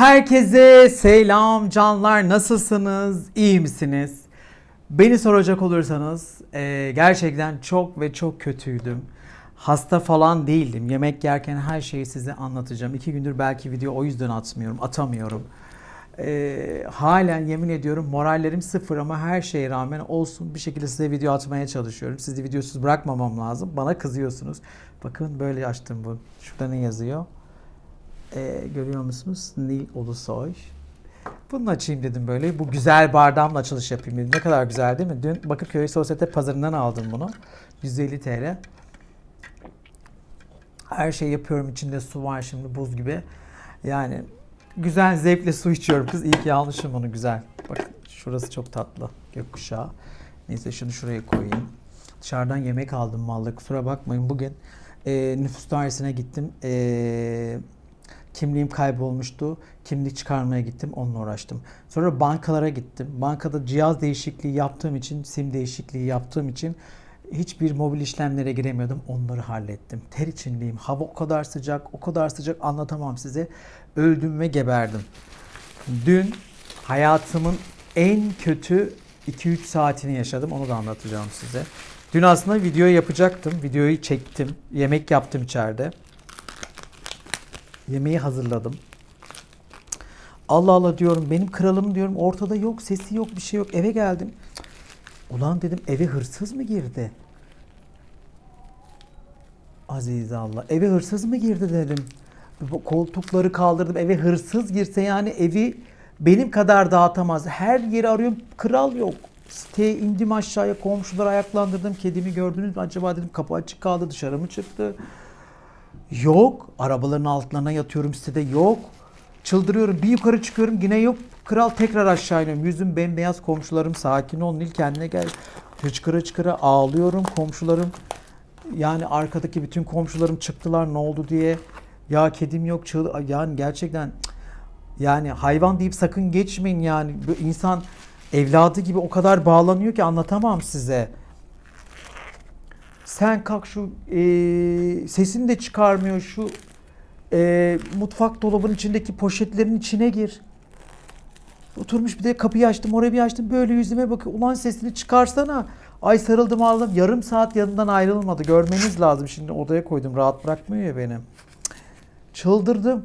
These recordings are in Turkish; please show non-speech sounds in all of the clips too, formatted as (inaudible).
Herkese selam canlar nasılsınız iyi misiniz? Beni soracak olursanız e, gerçekten çok ve çok kötüydüm. Hasta falan değildim. Yemek yerken her şeyi size anlatacağım. İki gündür belki video o yüzden atmıyorum, atamıyorum. E, halen yemin ediyorum morallerim sıfır ama her şeye rağmen olsun bir şekilde size video atmaya çalışıyorum. Sizi videosuz bırakmamam lazım. Bana kızıyorsunuz. Bakın böyle açtım bu. Şurada ne yazıyor? Ee, görüyor musunuz? Nil Ulusoy. Bunu açayım dedim böyle. Bu güzel bardağımla açılış yapayım dedim. Ne kadar güzel değil mi? Dün Bakırköy Sosyete Pazarı'ndan aldım bunu. 150 TL. Her şey yapıyorum. İçinde su var şimdi buz gibi. Yani güzel zevkle su içiyorum kız. İyi ki almışım onu güzel. Bakın şurası çok tatlı. Gökkuşağı. Neyse şunu şuraya koyayım. Dışarıdan yemek aldım vallahi kusura bakmayın. Bugün e, nüfus dairesine gittim. E, kimliğim kaybolmuştu. Kimlik çıkarmaya gittim. Onunla uğraştım. Sonra bankalara gittim. Bankada cihaz değişikliği yaptığım için, sim değişikliği yaptığım için hiçbir mobil işlemlere giremiyordum. Onları hallettim. Ter içindeyim. Hava o kadar sıcak, o kadar sıcak anlatamam size. Öldüm ve geberdim. Dün hayatımın en kötü 2-3 saatini yaşadım. Onu da anlatacağım size. Dün aslında video yapacaktım. Videoyu çektim. Yemek yaptım içeride. Yemeği hazırladım. Allah Allah diyorum benim kralım diyorum ortada yok sesi yok bir şey yok eve geldim. Ulan dedim eve hırsız mı girdi? Aziz Allah eve hırsız mı girdi dedim. Koltukları kaldırdım eve hırsız girse yani evi benim kadar dağıtamaz. Her yeri arıyorum kral yok. Siteye indim aşağıya komşuları ayaklandırdım. Kedimi gördünüz mü acaba dedim kapı açık kaldı dışarı mı çıktı? Yok. Arabaların altlarına yatıyorum sitede yok. Çıldırıyorum. Bir yukarı çıkıyorum yine yok. Kral tekrar aşağı iniyorum. Yüzüm bembeyaz komşularım sakin ol Nil kendine gel. Hıçkıra çıkıra ağlıyorum komşularım. Yani arkadaki bütün komşularım çıktılar ne oldu diye. Ya kedim yok çığ yani gerçekten yani hayvan deyip sakın geçmeyin yani. Bu insan evladı gibi o kadar bağlanıyor ki anlatamam size. Sen kalk şu e, sesini de çıkarmıyor şu e, mutfak dolabının içindeki poşetlerin içine gir. Oturmuş bir de kapıyı açtım oraya bir açtım böyle yüzüme bakıyor. Ulan sesini çıkarsana. Ay sarıldım aldım. Yarım saat yanından ayrılmadı. Görmeniz lazım. Şimdi odaya koydum. Rahat bırakmıyor ya beni. Çıldırdım.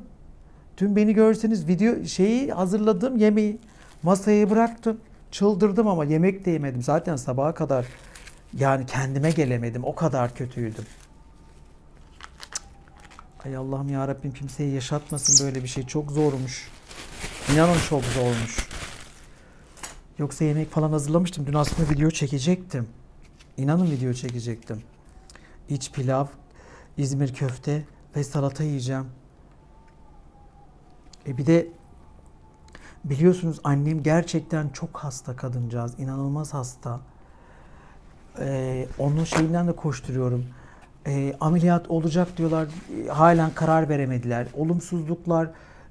Dün beni görseniz video şeyi hazırladım yemeği. Masaya bıraktım. Çıldırdım ama yemek de yemedim. Zaten sabaha kadar yani kendime gelemedim. O kadar kötüydüm. Ay Allah'ım ya Rabbim kimseye yaşatmasın böyle bir şey. Çok zormuş. İnanın çok zormuş. Yoksa yemek falan hazırlamıştım. Dün aslında video çekecektim. İnanın video çekecektim. İç pilav, İzmir köfte ve salata yiyeceğim. E bir de biliyorsunuz annem gerçekten çok hasta kadıncağız. İnanılmaz hasta. Ee, onun şeyinden de koşturuyorum. Ee, ameliyat olacak diyorlar. Ee, halen karar veremediler. Olumsuzluklar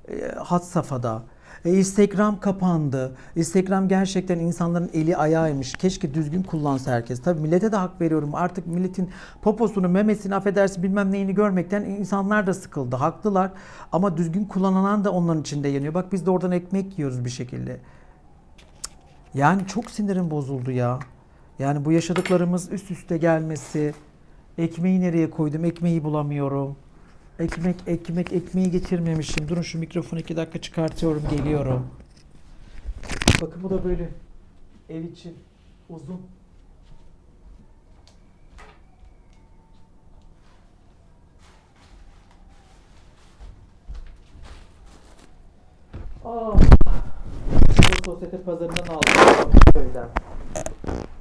e, had safhada. E, Instagram kapandı. Instagram gerçekten insanların eli ayağıymış. Keşke düzgün kullansa herkes. Tabii millete de hak veriyorum. Artık milletin poposunu, memesini affedersin bilmem neyini görmekten insanlar da sıkıldı. Haklılar. Ama düzgün kullanan da onların içinde yanıyor. Bak biz de oradan ekmek yiyoruz bir şekilde. Yani çok sinirim bozuldu ya. Yani bu yaşadıklarımız üst üste gelmesi. Ekmeği nereye koydum? Ekmeği bulamıyorum. Ekmek, ekmek, ekmeği getirmemişim. Durun şu mikrofonu iki dakika çıkartıyorum, geliyorum. Bakın bu da böyle ev için uzun. Aa. Şu sosyete pazarından aldım. Köyden.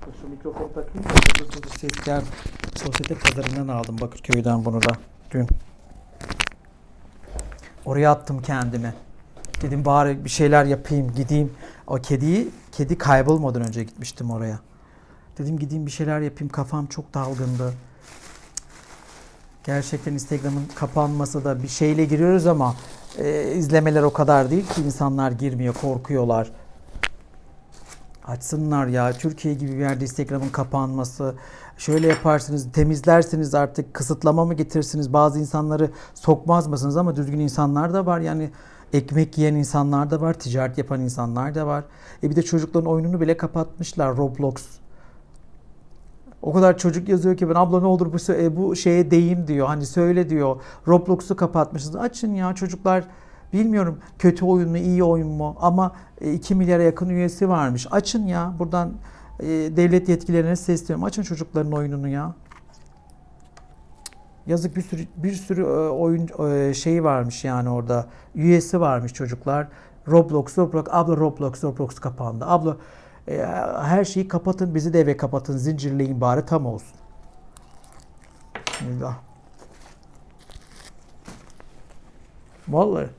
Dur Şu mikrofonu takayım. dur, Ses. Sosyete pazarından aldım Bakırköy'den bunu da. Dün. Oraya attım kendimi. Dedim bari bir şeyler yapayım, gideyim. O kediyi, kedi kaybolmadan önce gitmiştim oraya. Dedim gideyim bir şeyler yapayım. Kafam çok dalgındı. Gerçekten Instagram'ın kapanması da bir şeyle giriyoruz ama e, izlemeler o kadar değil ki insanlar girmiyor, korkuyorlar. Açsınlar ya. Türkiye gibi bir yerde Instagram'ın kapanması. Şöyle yaparsınız, temizlersiniz artık, kısıtlama mı getirirsiniz, bazı insanları sokmaz mısınız ama düzgün insanlar da var. Yani Ekmek yiyen insanlar da var, ticaret yapan insanlar da var. E bir de çocukların oyununu bile kapatmışlar Roblox. O kadar çocuk yazıyor ki ben abla ne olur bu, e, bu şeye değin diyor. Hani söyle diyor. Roblox'u kapatmışız. Açın ya çocuklar bilmiyorum kötü oyun mu iyi oyun mu ama e, 2 milyara yakın üyesi varmış. Açın ya buradan e, devlet yetkililerine sesleniyorum. Açın çocukların oyununu ya. Yazık bir sürü bir sürü e, oyun e, şeyi varmış yani orada. Üyesi varmış çocuklar. Roblox, Roblox, abla Roblox, Roblox kapandı. Abla e, her şeyi kapatın, bizi de eve kapatın, zincirleyin bari tam olsun. Bismillah. Vallahi.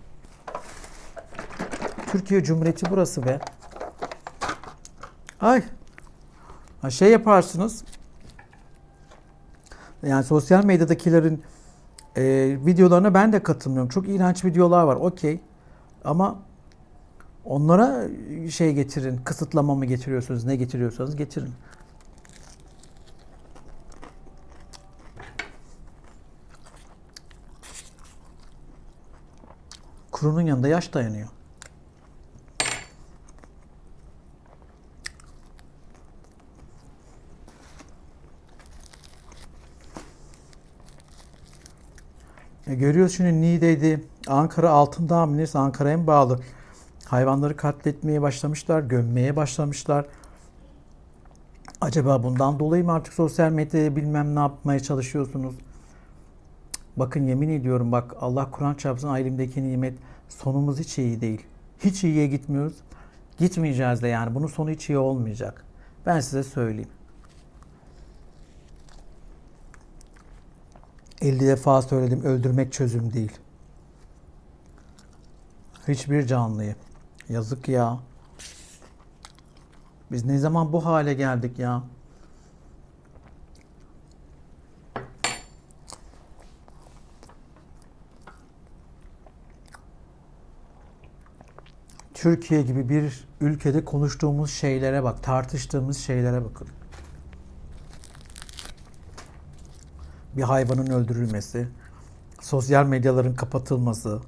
Türkiye Cumhuriyeti burası be. Ay. Ha şey yaparsınız. Yani sosyal medyadakilerin e, videolarına ben de katılmıyorum. Çok iğrenç videolar var. Okey. Ama onlara şey getirin. Kısıtlama mı getiriyorsunuz? Ne getiriyorsanız getirin. Kurunun yanında yaş dayanıyor. Görüyoruz şimdi Niğde'ydi. Ankara Altındağ mı Ankara'ya mı bağlı? Hayvanları katletmeye başlamışlar, gömmeye başlamışlar. Acaba bundan dolayı mı artık sosyal medyaya bilmem ne yapmaya çalışıyorsunuz? Bakın yemin ediyorum bak Allah Kur'an çarpsın elimdeki nimet sonumuz hiç iyi değil. Hiç iyiye gitmiyoruz. Gitmeyeceğiz de yani bunun sonu hiç iyi olmayacak. Ben size söyleyeyim. 50 defa söyledim öldürmek çözüm değil. Hiçbir canlıyı. Yazık ya. Biz ne zaman bu hale geldik ya? Türkiye gibi bir ülkede konuştuğumuz şeylere bak, tartıştığımız şeylere bakın. Bir hayvanın öldürülmesi, sosyal medyaların kapatılması.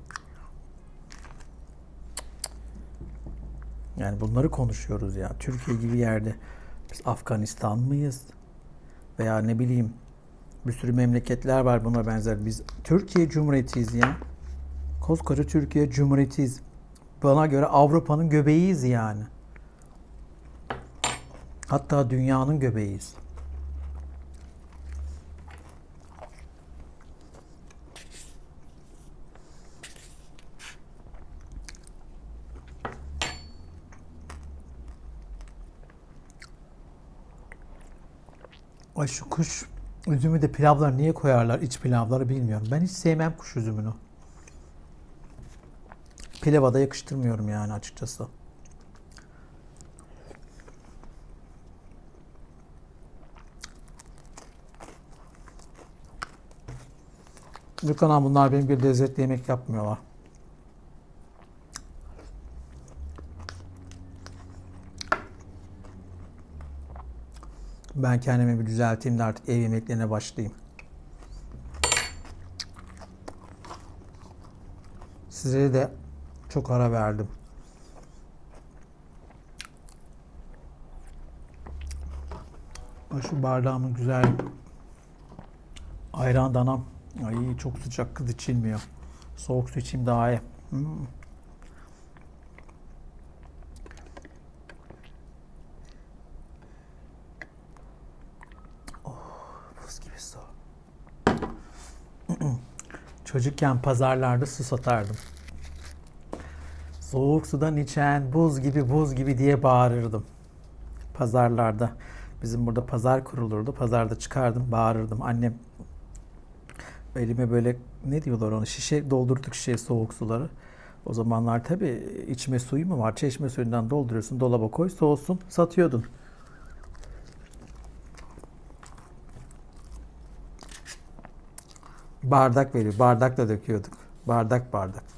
Yani bunları konuşuyoruz ya. Türkiye gibi yerde biz Afganistan mıyız? Veya ne bileyim bir sürü memleketler var buna benzer. Biz Türkiye Cumhuriyeti'yiz ya. Koskoca Türkiye Cumhuriyeti'yiz. Bana göre Avrupa'nın göbeğiyiz yani. Hatta dünyanın göbeğiyiz. Ay şu kuş üzümü de pilavlar niye koyarlar iç pilavları bilmiyorum. Ben hiç sevmem kuş üzümünü. Pilava da yakıştırmıyorum yani açıkçası. Lütfen bunlar benim bir lezzetli yemek yapmıyorlar. Ben kendimi bir düzelteyim de artık ev yemeklerine başlayayım. Size de çok ara verdim. Şu bardağımın güzel ayran danam. Ay çok sıcak kız içilmiyor. Soğuk su içeyim daha iyi. Hmm. Buz gibi su. Çocukken pazarlarda su satardım. Soğuk sudan içen buz gibi buz gibi diye bağırırdım. Pazarlarda. Bizim burada pazar kurulurdu. Pazarda çıkardım, bağırırdım. Annem elime böyle ne diyorlar onu şişe doldurduk şişeye soğuk suları. O zamanlar tabii içme suyu mu var? Çeşme suyundan dolduruyorsun, dolaba koy, soğusun, satıyordun. Bardak veriyor. Bardakla döküyorduk. Bardak bardak.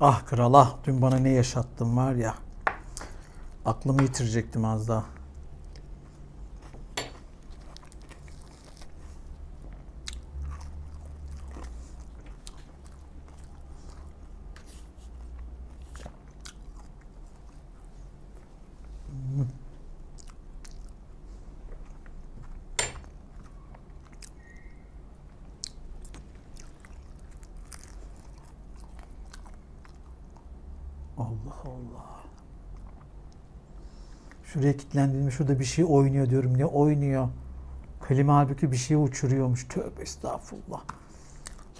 Ah kral ah dün bana ne yaşattın var ya. Aklımı yitirecektim az daha. Allah Allah. Şuraya kilitlendiğimde şurada bir şey oynuyor diyorum. Ne oynuyor? Klima halbuki bir şey uçuruyormuş. Tövbe estağfurullah.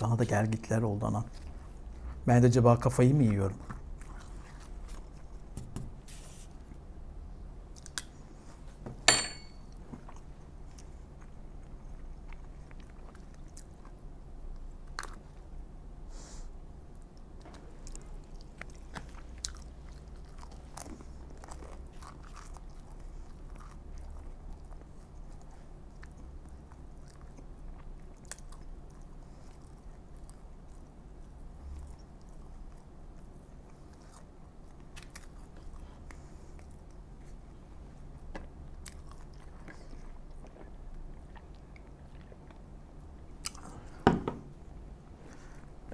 Bana da gelgitler oldu anam. Ben de acaba kafayı mı yiyorum?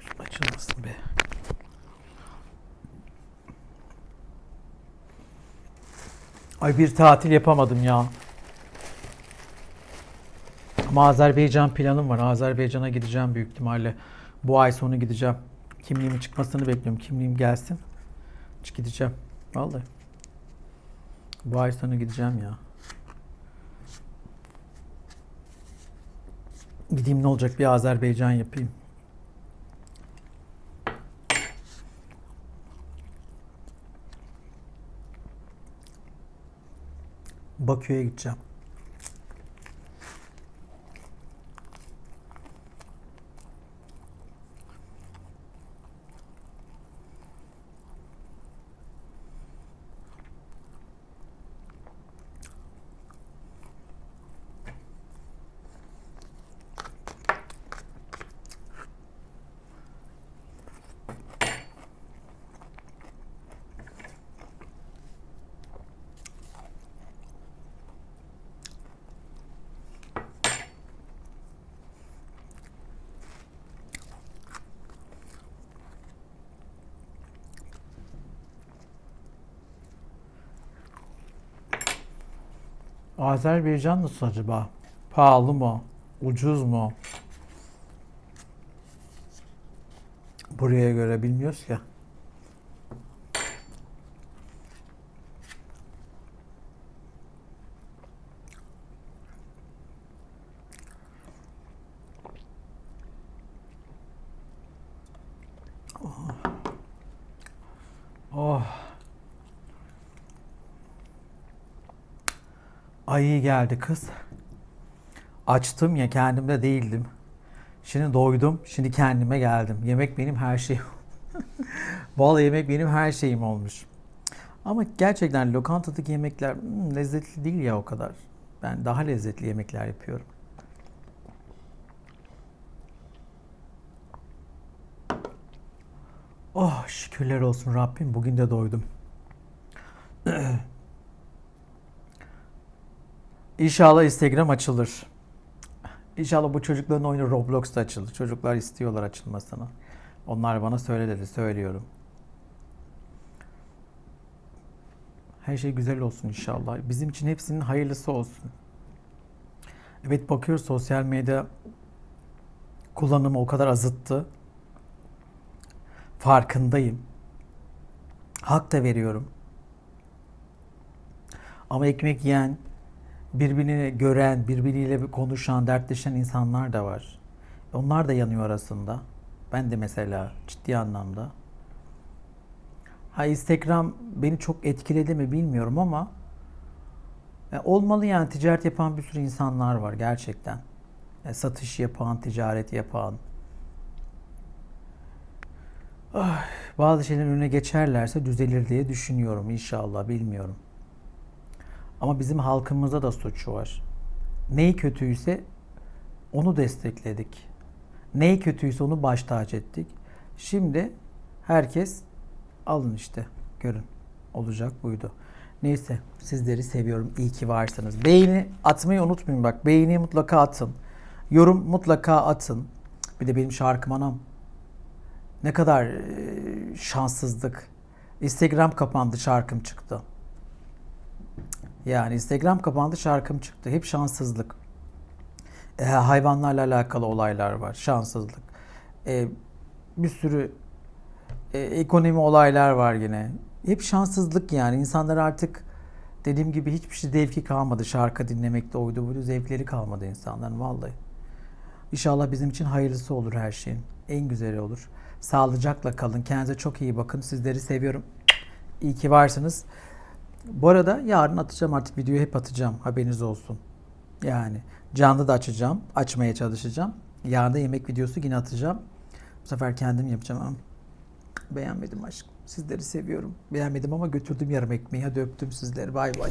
Şu açılmasın be. Ay bir tatil yapamadım ya. Ama Azerbaycan planım var. Azerbaycan'a gideceğim büyük ihtimalle. Bu ay sonu gideceğim. Kimliğimin çıkmasını bekliyorum. Kimliğim gelsin. Hiç gideceğim. Vallahi. Bu ay sonu gideceğim ya. Gideyim ne olacak bir Azerbaycan yapayım. Bakü'ye gideceğim. Azerbaycan nasıl acaba? Pahalı mı? Ucuz mu? Buraya göre bilmiyoruz ya. Ay iyi geldi kız. Açtım ya kendimde değildim. Şimdi doydum. Şimdi kendime geldim. Yemek benim her şeyim. (laughs) Vallahi yemek benim her şeyim olmuş. Ama gerçekten lokantadaki yemekler hmm, lezzetli değil ya o kadar. Ben daha lezzetli yemekler yapıyorum. Oh şükürler olsun Rabbim. Bugün de doydum. (clears throat) İnşallah Instagram açılır. İnşallah bu çocukların oyunu Roblox'ta açılır. Çocuklar istiyorlar açılmasını. Onlar bana söyle dedi. Söylüyorum. Her şey güzel olsun inşallah. Bizim için hepsinin hayırlısı olsun. Evet bakıyoruz sosyal medya kullanımı o kadar azıttı. Farkındayım. Hak da veriyorum. Ama ekmek yiyen, birbirini gören, birbiriyle konuşan, dertleşen insanlar da var. Onlar da yanıyor arasında. Ben de mesela ciddi anlamda. Ha Instagram beni çok etkiledi mi bilmiyorum ama e, olmalı yani ticaret yapan bir sürü insanlar var gerçekten. E, satış yapan, ticaret yapan. Ay, bazı şeylerin önüne geçerlerse düzelir diye düşünüyorum inşallah bilmiyorum. Ama bizim halkımızda da suç var. Neyi kötüyse onu destekledik. Neyi kötüyse onu baş tacı ettik. Şimdi herkes Alın işte. Görün. Olacak buydu. Neyse sizleri seviyorum. İyi ki varsınız. Beğeni atmayı unutmayın bak. Beğeni mutlaka atın. Yorum mutlaka atın. Bir de benim şarkım anam. Ne kadar şanssızlık. Instagram kapandı şarkım çıktı. Yani Instagram kapandı şarkım çıktı. Hep şanssızlık. E, hayvanlarla alakalı olaylar var. Şanssızlık. E, bir sürü e, ekonomi olaylar var yine. Hep şanssızlık yani. İnsanlar artık dediğim gibi hiçbir şey zevki kalmadı. Şarkı dinlemekte oydu buydu zevkleri kalmadı insanların vallahi. İnşallah bizim için hayırlısı olur her şeyin. En güzeli olur. Sağlıcakla kalın. Kendinize çok iyi bakın. Sizleri seviyorum. İyi ki varsınız. Bu arada yarın atacağım artık videoyu hep atacağım. Haberiniz olsun. Yani canlı da açacağım. Açmaya çalışacağım. Yarın da yemek videosu yine atacağım. Bu sefer kendim yapacağım ama beğenmedim aşkım. Sizleri seviyorum. Beğenmedim ama götürdüm yarım ekmeği. Hadi öptüm sizleri. Bay bay.